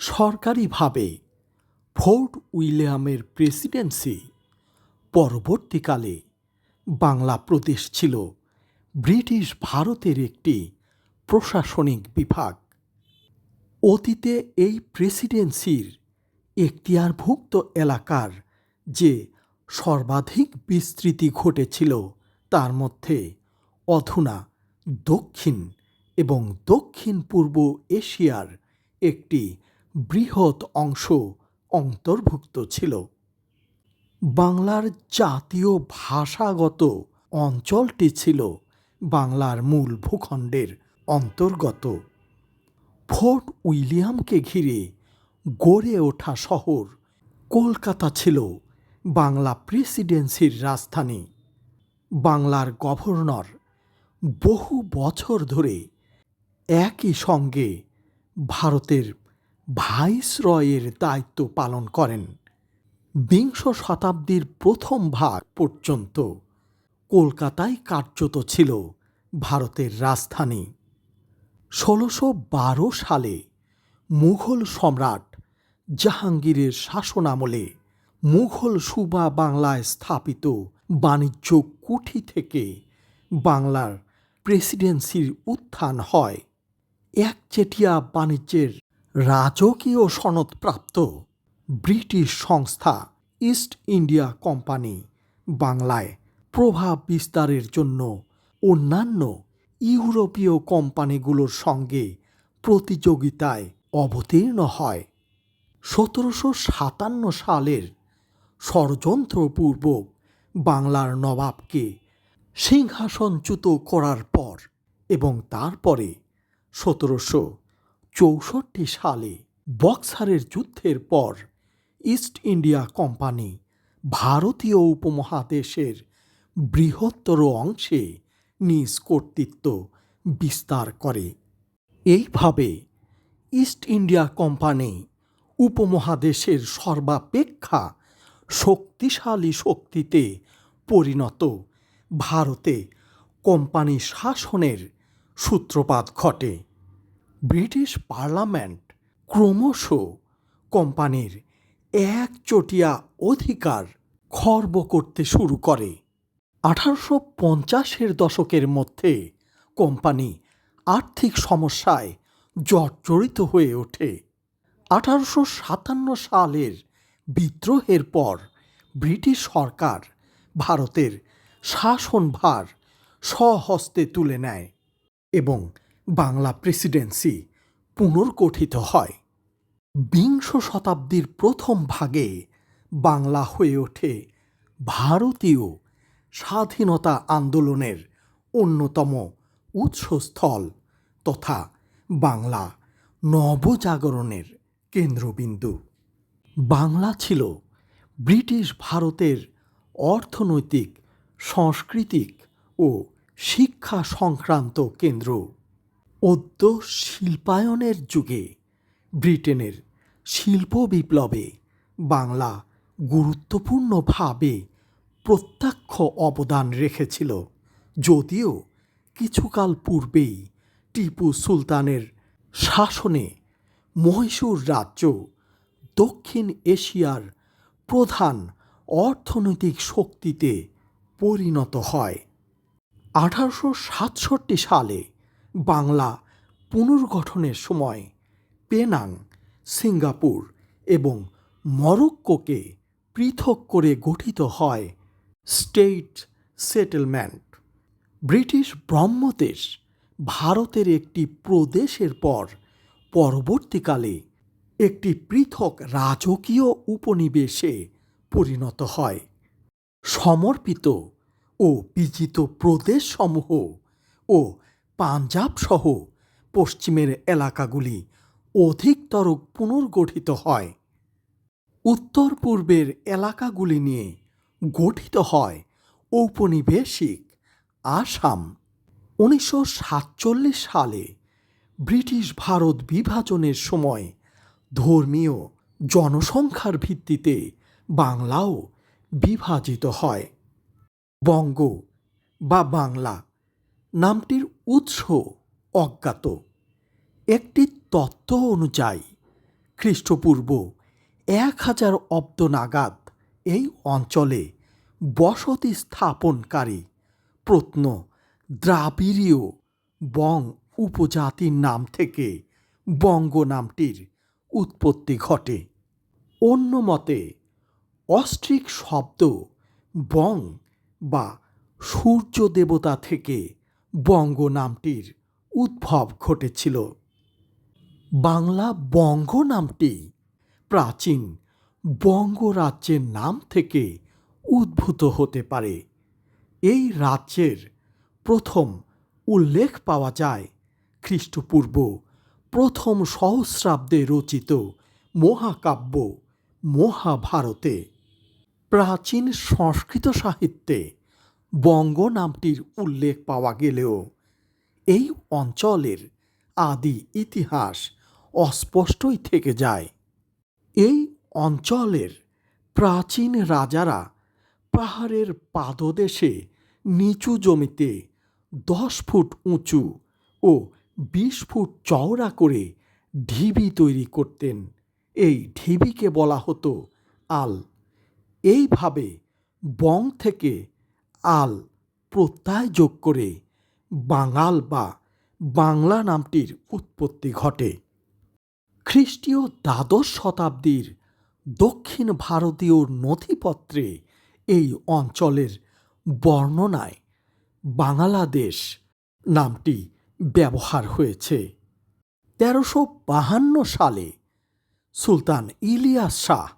সরকারিভাবে fort উইলিয়ামের Presidency পরবর্তীকালে বাংলা প্রদেশ ছিল ব্রিটিশ ভারতের একটি প্রশাসনিক বিভাগ। অতীতে এই প্রেসিডেন্সির এখতিয়ারভুক্ত এলাকার যে সর্বাধিক বিস্তৃতি ঘটেছিল, তার মধ্যে অধুনা দক্ষিণ এবং দক্ষিণ পূর্ব এশিয়ার একটি বৃহৎ অংশ অন্তর্ভুক্ত ছিল। বাংলার জাতীয় ভাষাগত অঞ্চলটি ছিল বাংলার মূল ভূখণ্ডের অন্তর্গত। ফোর্ট উইলিয়ামকে ঘিরে গড়ে ওঠা শহর কলকাতা ছিল বাংলা প্রেসিডেন্সির রাজধানী। বাংলার গভর্নর বহু বছর ধরে একই সঙ্গে ভারতের ভাইসরয়ের দায়িত্ব পালন করেন। বিংশ শতাব্দীর প্রথম ভাগ পর্যন্ত কলকাতায় কার্যত ছিল ভারতের রাজধানী। ষোলোশো বারো সালে মুঘল সম্রাট জাহাঙ্গীরের শাসনামলে মুঘল সুবা বাংলায় স্থাপিত বাণিজ্য কুঠি থেকে বাংলার প্রেসিডেন্সির উত্থান হয়। একচেটিয়া বাণিজ্যের রাজকীয় সনদপ্রাপ্ত ব্রিটিশ সংস্থা ইস্ট ইন্ডিয়া কোম্পানি বাংলায় প্রভাব বিস্তারের জন্য অন্যান্য ইউরোপীয় কোম্পানিগুলোর সঙ্গে প্রতিযোগিতায় অবতীর্ণ হয়। সতেরোশো সাতান্ন সালের ষড়যন্ত্রপূর্বক বাংলার নবাবকে সিংহাসনচ্যুত করার পর এবং তারপরে সতেরোশো চৌষট্টি সালে বক্সারের যুদ্ধের পর ইস্ট ইন্ডিয়া কোম্পানি ভারতীয় উপমহাদেশের বৃহত্তর অংশে নিজ কর্তৃত্ব বিস্তার করে। এইভাবে ইস্ট ইন্ডিয়া কোম্পানি উপমহাদেশের সর্বাপেক্ষা শক্তিশালী শক্তিতে পরিণত ভারতে কোম্পানি শাসনের সূত্রপাত ঘটে। ব্রিটিশ পার্লামেন্ট ক্রমশ কোম্পানির একচটিয়া অধিকার খর্ব করতে শুরু করে। আঠারোশো পঞ্চাশের দশকের মধ্যে কোম্পানি আর্থিক সমস্যায় জর্জরিত হয়ে ওঠে। আঠারোশো সাতান্ন সালের বিদ্রোহের পর ব্রিটিশ সরকার ভারতের শাসনভার স্বহস্তে তুলে নেয় এবং বাংলা প্রেসিডেন্সি পুনর্গঠিত হয়। বিংশ শতাব্দীর প্রথম ভাগে বাংলা হয়ে ওঠে ভারতীয় স্বাধীনতা আন্দোলনের অন্যতম উৎসস্থল তথা বাংলা নবজাগরণের কেন্দ্রবিন্দু। বাংলা ছিল ব্রিটিশ ভারতের অর্থনৈতিক, সাংস্কৃতিক ও শিক্ষা সংক্রান্ত কেন্দ্র। অদ্য শিল্পায়নের যুগে ব্রিটেনের শিল্প বিপ্লবে বাংলা গুরুত্বপূর্ণভাবে প্রত্যক্ষ অবদান রেখেছিল, যদিও কিছুকাল পূর্বেই টিপু সুলতানের শাসনে মহীশূর রাজ্য দক্ষিণ এশিয়ার প্রধান অর্থনৈতিক শক্তিতে পরিণত হয়। আঠারোশো সাতষট্টি সালে বাংলা পুনর্গঠনের সময় পেনাং, সিঙ্গাপুর এবং মরক্কোকে পৃথক করে গঠিত হয় স্টেট সেটেলমেন্ট। ব্রিটিশ ব্রহ্মদেশ ভারতের একটি প্রদেশের পর পরবর্তীকালে একটি পৃথক রাজকীয় উপনিবেশে পরিণত হয়। সমর্পিত ও বিজিত প্রদেশসমূহ ও পাঞ্জাব সহ পশ্চিমের এলাকাগুলি অধিকতর পুনর্গঠিত হয়। উত্তর পূর্বের এলাকাগুলি নিয়ে গঠিত হয় ঔপনিবেশিক আসাম। উনিশশো সাতচল্লিশ সালে ব্রিটিশ ভারত বিভাজনের সময় ধর্মীয় জনসংখ্যার ভিত্তিতে বাংলাও বিভাজিত হয়। বঙ্গ বা বাংলা নামটির উৎস অজ্ঞাত। একটি তত্ত্ব অনুযায়ী, খ্রিস্টপূর্ব এক হাজার অব্দ নাগাদ এই অঞ্চলে বসতি স্থাপনকারী প্রত্ন দ্রাবিড়ীয় বং উপজাতির নাম থেকে বঙ্গ নামটির উৎপত্তি ঘটে। অন্য মতে, অস্ট্রিক শব্দ বং বা সূর্য দেবতা থেকে বঙ্গ নামটির উদ্ভব ঘটেছিল। বাংলা বঙ্গ নামটি প্রাচীন বঙ্গ রাজ্যের নাম থেকে উদ্ভূত হতে পারে। এই রাজ্যের প্রথম উল্লেখ পাওয়া যায় খ্রিস্টপূর্ব প্রথম সহস্রাব্দে রচিত মহাকাব্য মহাভারতে। প্রাচীন সংস্কৃত সাহিত্যে বঙ্গ নামটির উল্লেখ পাওয়া গেলেও এই অঞ্চলের আদি ইতিহাস অস্পষ্টই থেকে যায়। এই অঞ্চলের প্রাচীন রাজারা পাহাড়ের পাদদেশে নিচু জমিতে দশ ফুট উঁচু ও বিশ ফুট চওড়া করে ঢিবি তৈরি করতেন। এই ঢিবিকে বলা হতো আল। এইভাবে বং থেকে আল প্রত্যয় যোগ করে বাঙাল বা বাংলা নামটির উৎপত্তি ঘটে। খ্রিস্টীয় দ্বাদশ শতাব্দীর দক্ষিণ ভারতীয় নথিপত্রে এই অঞ্চলের বর্ণনায় বাংলাদেশ নামটি ব্যবহার হয়েছে। তেরোশো বাহান্ন সালে সুলতান ইলিয়াস শাহ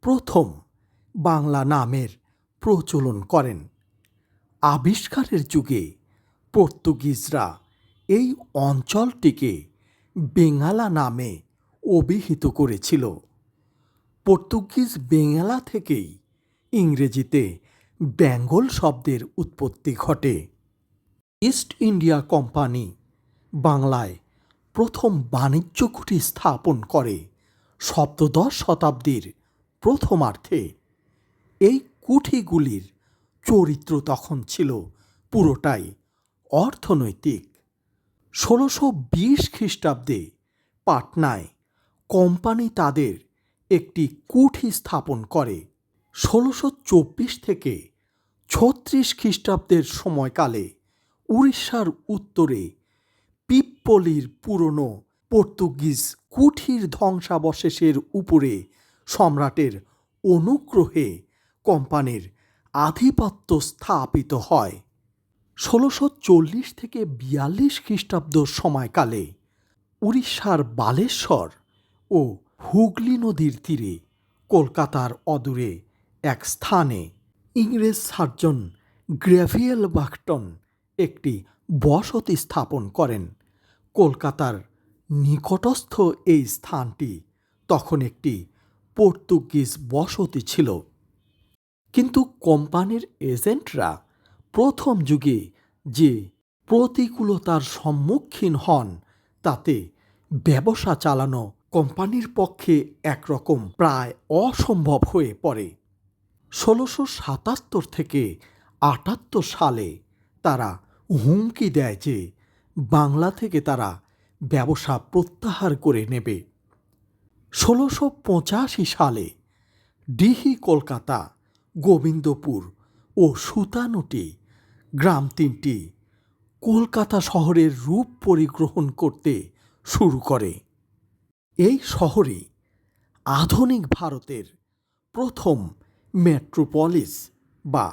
প্রথম বাংলা নামের প্রচলন করেন। আবিষ্কারের যুগে পর্তুগিজরা এই অঞ্চলটিকে বেঙ্গালা নামে অভিহিত করেছিল। পর্তুগিজ বেঙ্গালা থেকেই ইংরেজিতে বেঙ্গল শব্দের উৎপত্তি ঘটে। ইস্ট ইন্ডিয়া কোম্পানি বাংলায় প্রথম বাণিজ্য কুঠি স্থাপন করে সপ্তদশ শতাব্দীর প্রথমার্ধে। এই কুঠিগুলির চরিত্র তখন ছিল পুরোটাই অর্থনৈতিক। ষোলোশো বিশ খ্রিস্টাব্দে পাটনায় কোম্পানি তাদের একটি কুঠি স্থাপন করে। ষোলোশো চব্বিশ থেকে ছত্রিশ খ্রিস্টাব্দের সময়কালে উড়িষ্যার উত্তরে পিপ্পলির পুরনো পর্তুগিজ কুঠির ধ্বংসাবশেষের উপরে সম্রাটের অনুগ্রহে কোম্পানির আধিপত্য স্থাপিত হয়। ষোলোশো চল্লিশ থেকে বিয়াল্লিশ খ্রিস্টাব্দ সময়কালে উড়িষ্যার বালেশ্বর ও হুগলি নদীর তীরে কলকাতার অদূরে এক স্থানে ইংরেজ সার্জন গ্র্যাভিয়েল বাকটন একটি বসতি স্থাপন করেন। কলকাতার নিকটস্থ এই স্থানটি তখন একটি পর্তুগিজ বসতি ছিল। কিন্তু কোম্পানির এজেন্টরা প্রথম যুগে যে প্রতিকূলতার সম্মুখীন হন, তাতে ব্যবসা চালানো কোম্পানির পক্ষে একরকম প্রায় অসম্ভব হয়ে পড়ে। ষোলোশো সাতাত্তর থেকে আটাত্তর সালে তারা হুমকি দেয় যে বাংলা থেকে তারা ব্যবসা প্রত্যাহার করে নেবে। ষোলোশো পঁচাশি সালে ডিহি কলকাতা গোবিন্দপুর ও সুতানুটি গ্রাম তিনটি কলকাতা শহরের রূপ পরিগ্রহণ করতে শুরু করে। এই শহরে আধুনিক ভারতের প্রথম মেট্রোপলিস বা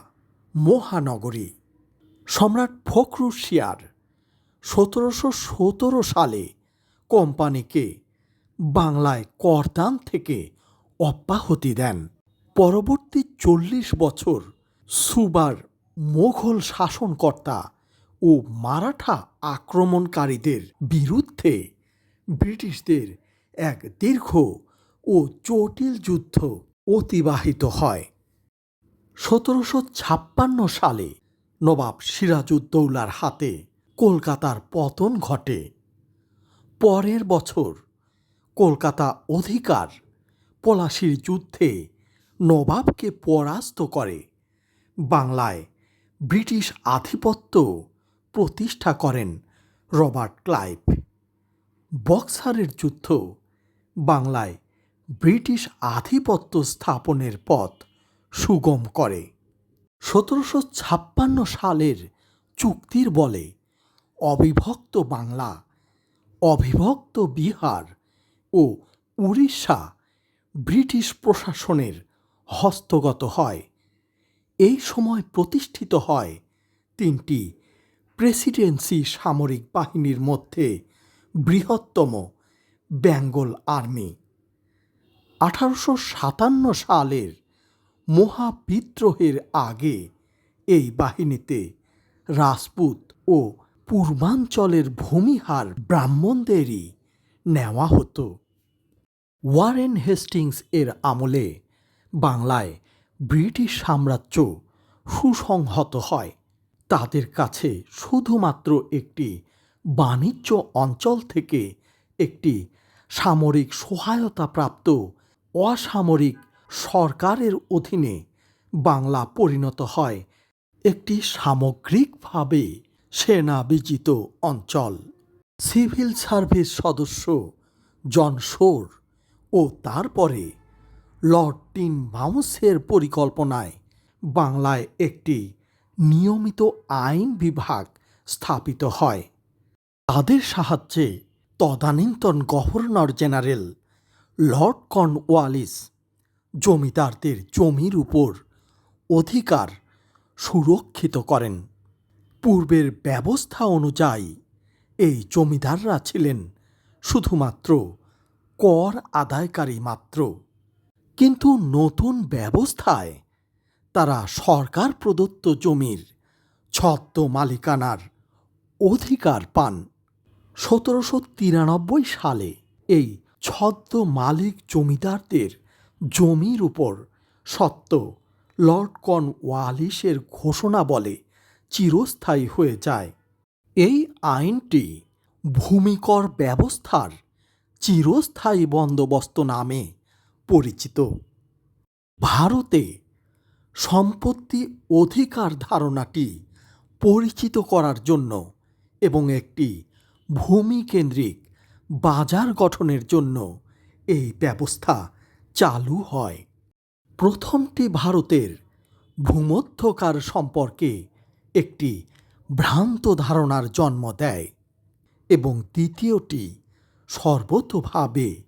মহানগরী। সম্রাট ফখরুশিয়ার সতেরোশো সতেরো সালে কোম্পানিকে বাংলায় করদান থেকে অব্যাহতি দেন। পরবর্তী চল্লিশ বছর সুবার মোঘল শাসনকর্তা ও মারাঠা আক্রমণকারীদের বিরুদ্ধে ব্রিটিশদের এক দীর্ঘ ও জটিল যুদ্ধ অতিবাহিত হয়। সতেরোশো ছাপ্পান্ন সালে নবাব সিরাজউদ্দৌলার হাতে কলকাতার পতন ঘটে। পরের বছর কলকাতা অধিকার পলাশির যুদ্ধে নবাবকে পরাস্ত করে। বাংলায় ব্রিটিশ আধিপত্য প্রতিষ্ঠা করেন রবার্ট ক্লাইভ। বক্সারের যুদ্ধ বাংলায় ব্রিটিশ আধিপত্য স্থাপনের পথ সুগম করে। সতেরোশো ছাপ্পান্ন সালের চুক্তির বলে অবিভক্ত বাংলা, অবিভক্ত বিহার ও উড়িষ্যা ব্রিটিশ প্রশাসনের হস্তগত হয়। এই সময় প্রতিষ্ঠিত হয় তিনটি প্রেসিডেন্সি সামরিক বাহিনীর মধ্যে বৃহত্তম বেঙ্গল আর্মি। আঠারোশো সাতান্ন সালের মহাবিদ্রোহের আগে এই বাহিনীতে রাজপুত ও পূর্বাঞ্চলের ভূমিহার ব্রাহ্মণদেরই নেওয়া হতো। ওয়ারেন হেস্টিংস এর আমলে বাংলায় ব্রিটিশ সাম্রাজ্য সুসংহত হয়। তাদের কাছে শুধুমাত্র একটি বাণিজ্য অঞ্চল থেকে একটি সামরিক সহায়তাপ্রাপ্ত অসামরিক সরকারের অধীনে বাংলা পরিণত হয়। একটি সামগ্রিকভাবে সেনা বিজিত অঞ্চল। সিভিল সার্ভিস সদস্য জন শোর ও তারপরে লর্ড টিন বাউন্সের পরিকল্পনায় বাংলায় একটি নিয়মিত আইন বিভাগ স্থাপিত হয়। তাদের সাহায্যে তদানীন্তন গভর্নর জেনারেল লর্ড কর্নওয়ালিস জমিদারদের জমির উপর অধিকার সুরক্ষিত করেন। পূর্বের ব্যবস্থা অনুযায়ী এই জমিদাররা ছিলেন শুধুমাত্র কর আদায়কারী মাত্র। কিন্তু নতুন ব্যবস্থায় তারা সরকার প্রদত্ত জমির ছদ্ম মালিকানার অধিকার পান। সতেরোশো তিরানব্বই সালে এই ছদ্ম মালিক জমিদারদের জমির উপর সত্ত্ব লর্ড কর্ন ওয়ালিসের ঘোষণা বলে চিরস্থায়ী হয়ে যায়। এই আইনটি ভূমিকর ব্যবস্থার চিরস্থায়ী বন্দোবস্ত নামে পরিচিত। ভারতে সম্পত্তি অধিকার ধারণাটি পরিচিত করার জন্য এবং একটি ভূমিকেন্দ্রিক বাজার গঠনের জন্য এই ব্যবস্থা চালু হয়। প্রথমটি ভারতের ভূমধ্যকার সম্পর্কে একটি ভ্রান্ত ধারণার জন্ম দেয় এবং দ্বিতীয়টি সর্বতোভাবে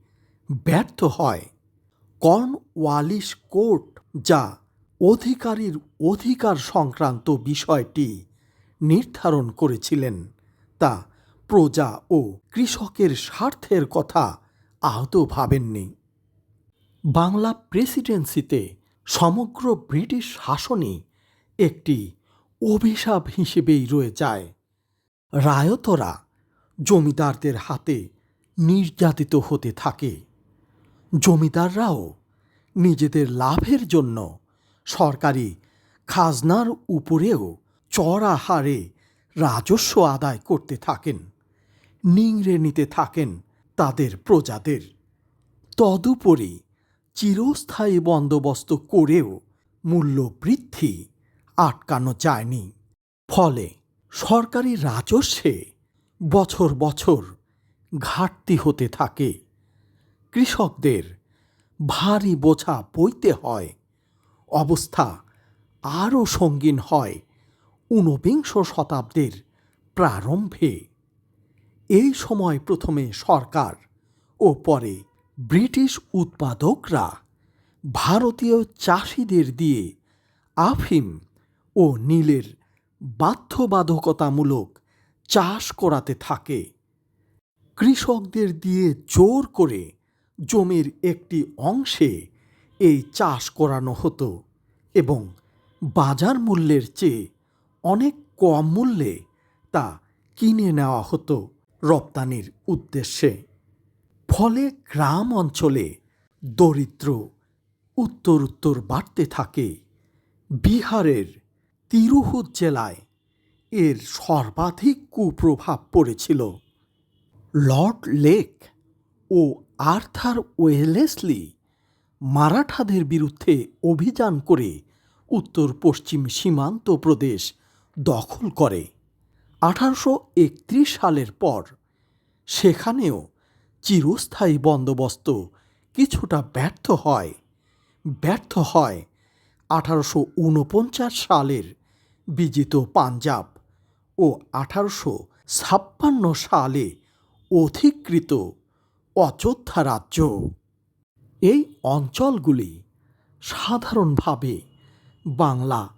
ব্যর্থ হয়। কর্নওয়ালিস কোর্ট, যা অধিকারীর অধিকার সংক্রান্ত বিষয়টি নির্ধারণ করেছিলেন, তা প্রজা ও কৃষকের স্বার্থের কথা আহত ভাবেননি। বাংলা প্রেসিডেন্সিতে সমগ্র ব্রিটিশ শাসনই একটি অভিশাপ হিসেবেই রয়ে যায়। রায়তরা জমিদারদের হাতে নির্যাতিত হতে থাকে। জমিদাররাও নিজেদের লাভের জন্য সরকারি খাজনার উপরেও চড়া হারে রাজস্ব আদায় করতে থাকেন, নিংড়ে নিতে থাকেন তাদের প্রজাদের। তদুপরি চিরস্থায়ী বন্দোবস্ত করেও মূল্য বৃদ্ধি আটকানো যায়নি। ফলে সরকারি রাজস্বে বছর বছর ঘাটতি হতে থাকে। কৃষকদের ভারী বোঝা বইতে হয়। অবস্থা আরও সঙ্গীন হয় ঊনবিংশ শতাব্দীর প্রারম্ভে। এই সময় প্রথমে সরকার ও পরে ব্রিটিশ উৎপাদকরা ভারতীয় চাষিদের দিয়ে আফিম ও নীলের বাধ্যবাধকতামূলক চাষ করাতে থাকে। কৃষকদের দিয়ে জোর করে জমির একটি অংশে এই চাষ করানো হতো এবং বাজার মূল্যের চেয়ে অনেক কম মূল্যে তা কিনে নেওয়া হতো রপ্তানির উদ্দেশ্যে। ফলে গ্রাম অঞ্চলে দরিদ্র উত্তর উত্তর বাড়তে থাকে। বিহারের তিরুহুত জেলায় এর সর্বাধিক কুপ্রভাব পড়েছিল। লর্ড লেক ও আর্থার ওয়েলেসলি মারাঠাদের বিরুদ্ধে অভিযান করে উত্তর পশ্চিম সীমান্ত প্রদেশ দখল করে। আঠারোশো একত্রিশ সালের পর সেখানেও চিরস্থায়ী বন্দোবস্ত কিছুটা ব্যর্থ হয়। ব্যর্থ হয় আঠারোশো উনপঞ্চাশ সালের বিজিত পাঞ্জাব ও আঠারোশো ছাপ্পান্ন সালে অধিকৃত অযোধ্যা রাজ্য। এই অঞ্চলগুলি সাধারণভাবে বাংলা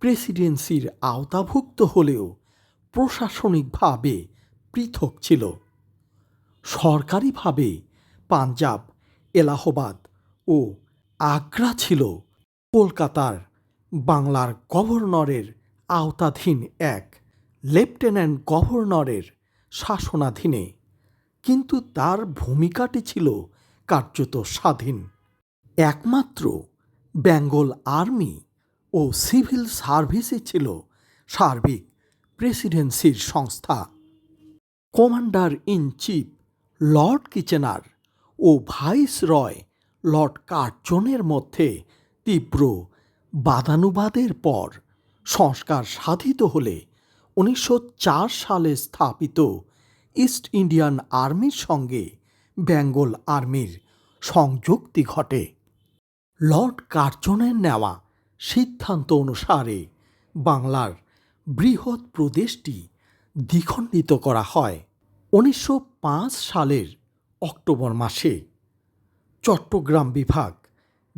প্রেসিডেন্সির আওতাভুক্ত হলেও প্রশাসনিকভাবে পৃথক ছিল। সরকারিভাবে পাঞ্জাব, এলাহাবাদ ও আগ্রা ছিল কলকাতার বাংলার গভর্নরের আওতাধীন এক, লেফটেন্যান্ট গভর্নরের শাসনাধীনে। কিন্তু তার ভূমিকাটি ছিল কার্যত স্বাধীন। একমাত্র বেঙ্গল আর্মি ও সিভিল সার্ভিসই ছিল সার্বিক প্রেসিডেন্সির সংস্থা। Commander in chief Lord Kitchener O viceroy Lord কার্জনের মধ্যে তীব্র বাদানুবাদের পর সংস্কার সাধিত হলে উনিশশো চার সালে স্থাপিত ইস্ট ইন্ডিয়ান আর্মির সঙ্গে বেঙ্গল আর্মির সংযুক্তি ঘটে। লর্ড কার্জনের নেওয়া সিদ্ধান্ত অনুসারে বাংলার বৃহৎ প্রদেশটি দ্বিখণ্ডিত করা হয় উনিশশো পাঁচ সালের অক্টোবর মাসে। চট্টগ্রাম বিভাগ,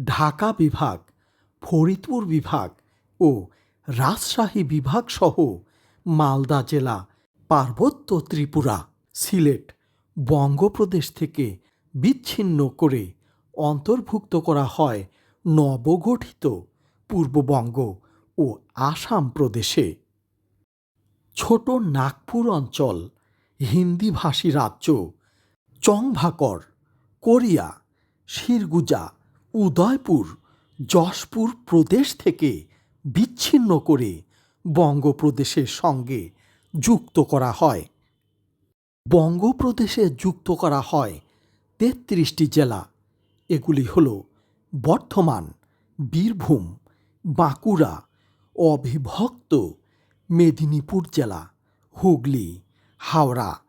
ঢাকা বিভাগ, ফরিদপুর বিভাগ ও রাজশাহী বিভাগ সহ মালদা জেলা পার্বত্য ত্রিপুরা, সিলেট, বঙ্গপ্রদেশ থেকে বিচ্ছিন্ন করে অন্তর্ভুক্ত করা হয় নবগঠিত পূর্ববঙ্গ ও আসাম প্রদেশে। ছোট নাগপুর অঞ্চল, হিন্দিভাষী রাজ্য, চংভাকর, কোরিয়া, শিরগুজা, উদয়পুর, যশপুর প্রদেশ থেকে বিচ্ছিন্ন করে বঙ্গপ্রদেশের সঙ্গে যুক্ত করা হয়। বঙ্গপ্রদেশে যুক্ত করা হয় তেত্রিশটি জেলা। এগুলি হল বর্ধমান, বীরভূম, বাঁকুড়া, অবিভক্ত মেদিনীপুর জেলা, হুগলি, হাওড়া,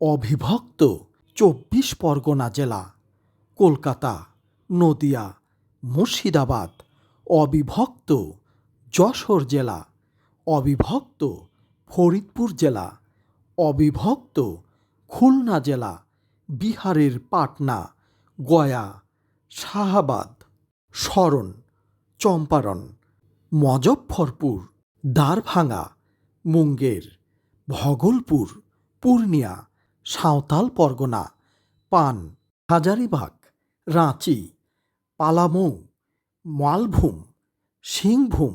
অবিভক্ত চব্বিশ পরগনা জেলা, কলকাতা, নদিয়া, মুর্শিদাবাদ, অবিভক্ত যশোর জেলা, অবিভক্ত ফরিদপুর জেলা, অবিভক্ত খুলনা জেলা, বিহারের পাটনা, গয়া, শাহাবাদ শরণ চম্পারণ, মজফ্ফরপুর দ্বারভাঙা মুঙ্গের, ভগলপুর, পূর্ণিয়া, সাঁওতাল পরগনা, পান, হাজারিবাগ, রাঁচি, পালামৌ, মালভূম, সিংভূম,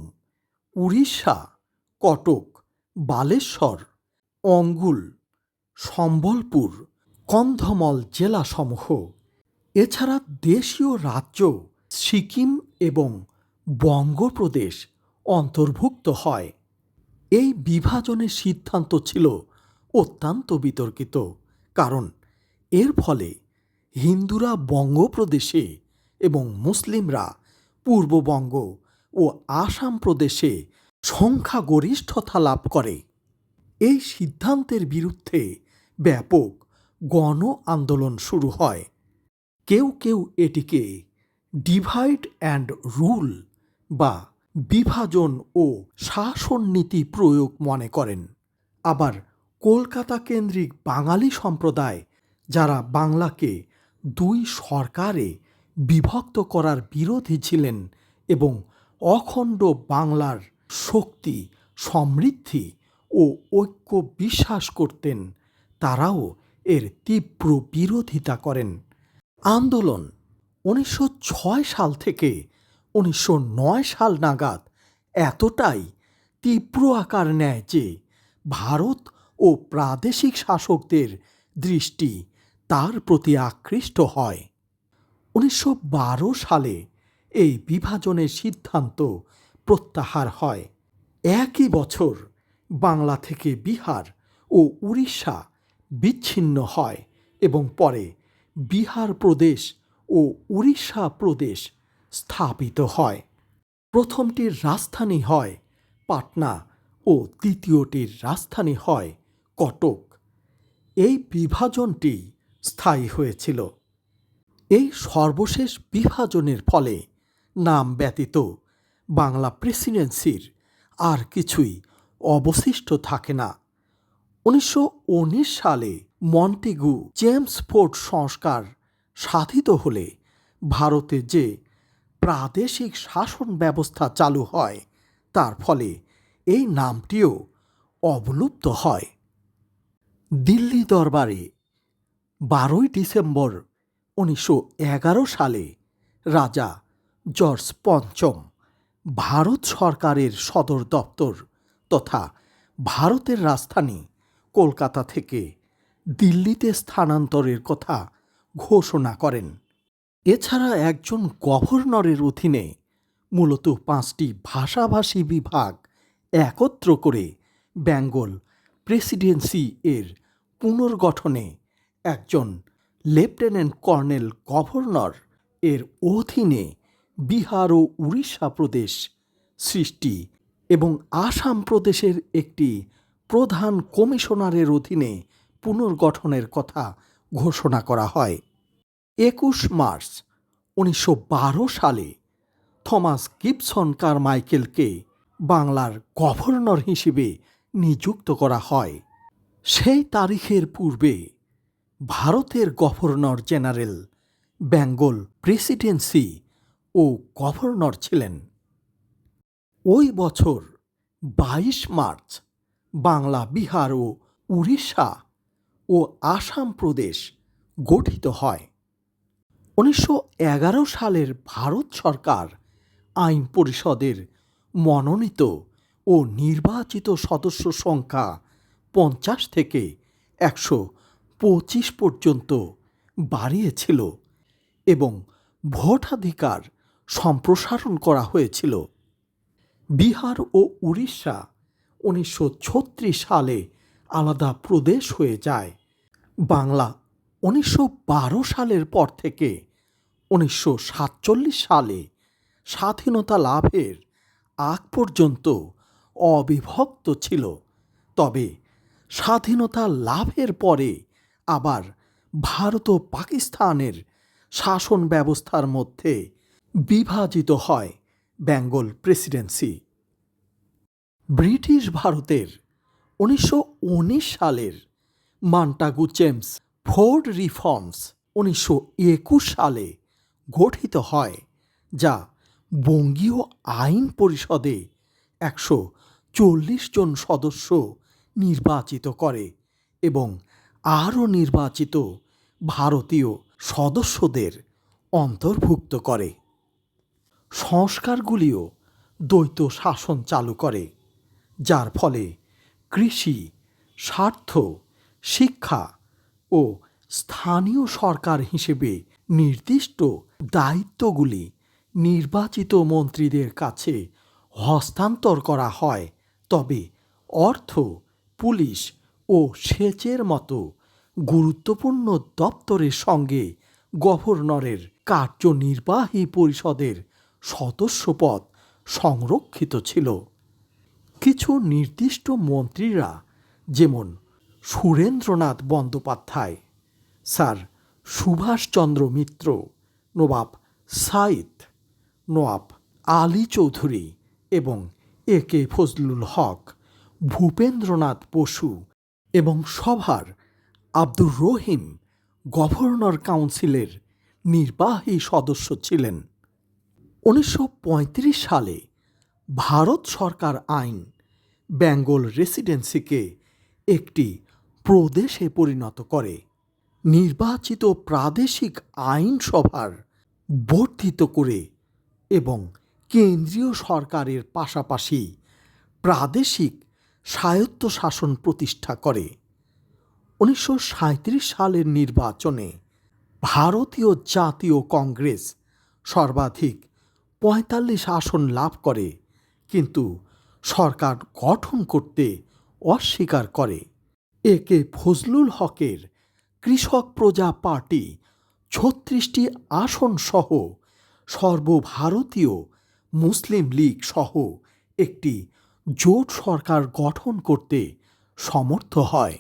উড়িষ্যা, কটক বালেশ্বর, অঙ্গুল, সম্বলপুর, কন্ধমল জেলাসমূহ। এছাড়া দেশীয় রাজ্য সিকিম এবং বঙ্গপ্রদেশ অন্তর্ভুক্ত হয়। এই বিভাজনের সিদ্ধান্ত ছিল অত্যন্ত বিতর্কিত, কারণ এর ফলে হিন্দুরা বঙ্গপ্রদেশে এবং মুসলিমরা পূর্ববঙ্গ ও আসাম প্রদেশে সংখ্যাগরিষ্ঠতা লাভ করে। এই সিদ্ধান্তের বিরুদ্ধে ব্যাপক গণ আন্দোলন শুরু হয়। কেউ কেউ এটিকে ডিভাইড অ্যান্ড রুল বা বিভাজন ও শাসন নীতি প্রয়োগ মনে করেন। আবার কলকাতা কেন্দ্রিক বাঙালি সম্প্রদায়, যারা বাংলাকে দুই সরকারে বিভক্ত করার বিরোধী ছিলেন এবং অখণ্ড বাংলার শক্তি, সমৃদ্ধি ও ঐক্য বিশ্বাস করতেন, তারাও এর তীব্র বিরোধিতা করেন। আন্দোলন উনিশশো ছয় সাল থেকে উনিশশো নয় সাল নাগাদ এতটাই তীব্র আকার নেয় যে ভারত ও প্রাদেশিক শাসকদের দৃষ্টি তার প্রতি আকৃষ্ট হয়। উনিশশো বারো সালে এই বিভাজনের সিদ্ধান্ত প্রত্যাহার হয়। একই বছর বাংলা থেকে বিহার ও উড়িষ্যা বিচ্ছিন্ন হয় এবং পরে বিহার প্রদেশ ও উড়িষ্যা প্রদেশ স্থাপিত হয়। প্রথমটির রাজধানী হয় পাটনা ও দ্বিতীয়টির রাজধানী হয় কটক। এই বিভাজনটি স্থায়ী হয়েছিল। এই সর্বশেষ বিভাজনের ফলে নাম ব্যতীত বাংলা প্রেসিডেন্সির আর কিছুই অবশিষ্ট থাকে না। উনিশশো উনিশ সালে মন্টেগু জেমস ফোর্ড সংস্কার সাধিত হলে ভারতে যে প্রাদেশিক শাসন ব্যবস্থা চালু হয়, তার ফলে এই নামটিও অবলুপ্ত হয়। দিল্লি দরবারে বারোই ডিসেম্বর উনিশশো এগারো সালে রাজা জর্জ পঞ্চম ভারত সরকারের সদর দপ্তর তথা ভারতের রাজধানী কলকাতা থেকে দিল্লিতে স্থানান্তরের কথা ঘোষণা করেন। এছাড়া একজন গভর্নরের অধীনে মূলত পাঁচটি ভাষাভাষী বিভাগ একত্র করে বেঙ্গল প্রেসিডেন্সি এর পুনর্গঠনে একজন লেফটেন্যান্ট কর্নেল গভর্নর এর অধীনে বিহার ও উড়িষ্যা প্রদেশ সৃষ্টি এবং আসাম প্রদেশের একটি প্রধান কমিশনারের অধীনে পুনর্গঠনের কথা ঘোষণা করা হয়। একুশ মার্চ উনিশশো বারো সালে থমাস গিবসন কারমাইকেলকে বাংলার গভর্নর হিসেবে নিযুক্ত করা হয়। সেই তারিখের পূর্বে ভারতের গভর্নর জেনারেল বেঙ্গল প্রেসিডেন্সি ও গভর্নর ছিলেন। ওই বছর বাইশ মার্চ বাংলা, বিহার ও উড়িষ্যা ও আসাম প্রদেশ গঠিত হয়। উনিশশো এগারো সালের ভারত সরকার আইন পরিষদের মনোনীত ও নির্বাচিত সদস্য সংখ্যা পঞ্চাশ থেকে একশো পঁচিশ পর্যন্ত বাড়িয়েছিল এবং ভোটাধিকার সম্প্রসারণ করা হয়েছিল। বিহার ও উড়িষ্যা উনিশশো ছত্রিশ সালে আলাদা প্রদেশ হয়ে যায়। বাংলা উনিশশো বারো সালের পর থেকে উনিশশো সাতচল্লিশ সালে স্বাধীনতা লাভের আগ পর্যন্ত অবিভক্ত ছিল। তবে স্বাধীনতা লাভের পরে আবার ভারত ও পাকিস্তানের শাসন ব্যবস্থার মধ্যে বিভাজিত হয় বেঙ্গল প্রেসিডেন্সি। ব্রিটিশ ভারতের উনিশশো উনিশ সালের মান্টাগু চেমস ফোর্ড রিফর্মস উনিশশো একুশ সালে গঠিত হয়, যা বঙ্গীয় আইন পরিষদে একশো চল্লিশ জন সদস্য নির্বাচিত করে এবং আরও নির্বাচিত ভারতীয় সদস্যদের অন্তর্ভুক্ত করে। সংস্কারগুলিও দ্বৈত শাসন চালু করে, যার ফলে কৃষি, স্বার্থ, শিক্ষা ও স্থানীয় সরকার হিসেবে নির্দিষ্ট দায়িত্বগুলি নির্বাচিত মন্ত্রীদের কাছে হস্তান্তর করা হয়। তবে অর্থ, পুলিশ ও সেচের মতো গুরুত্বপূর্ণ দপ্তরের সঙ্গে গভর্নরের কার্যনির্বাহী পরিষদের সদস্যপদ সংরক্ষিত ছিল। কিছু নির্দিষ্ট মন্ত্রীরা, যেমন সুরেন্দ্রনাথ বন্দ্যোপাধ্যায়, স্যার সুভাষচন্দ্র মিত্র, নবাব সাইদ নওয়াব আলী চৌধুরী এবং এ কে ফজলুল হক, ভূপেন্দ্রনাথ বসু এবং সভার আব্দুর রহিম গভর্নর কাউন্সিলের নির্বাহী সদস্য ছিলেন। উনিশশো পঁয়ত্রিশ সালে ভারত সরকার আইন বেঙ্গল রেসিডেন্সিকে একটি প্রদেশে পরিণত করে। নির্বাচিত প্রাদেশিক আইনসভার বর্ধিত করে এবং কেন্দ্রীয় সরকারের পাশাপাশি প্রাদেশিক স্বায়ত্তশাসন প্রতিষ্ঠা করে। উনিশশো সাঁইত্রিশ সালের নির্বাচনে ভারতীয় জাতীয় কংগ্রেস সর্বাধিক পঁয়তাল্লিশ আসন লাভ করে, কিন্তু সরকার গঠন করতে অস্বীকার করে। এ কে ফজলুল হকের কৃষক প্রজা পার্টি ছত্রিশটি আসন সহ সর্বভারতীয় মুসলিম লীগ সহ একটি জোট সরকার গঠন করতে সমর্থ হয়।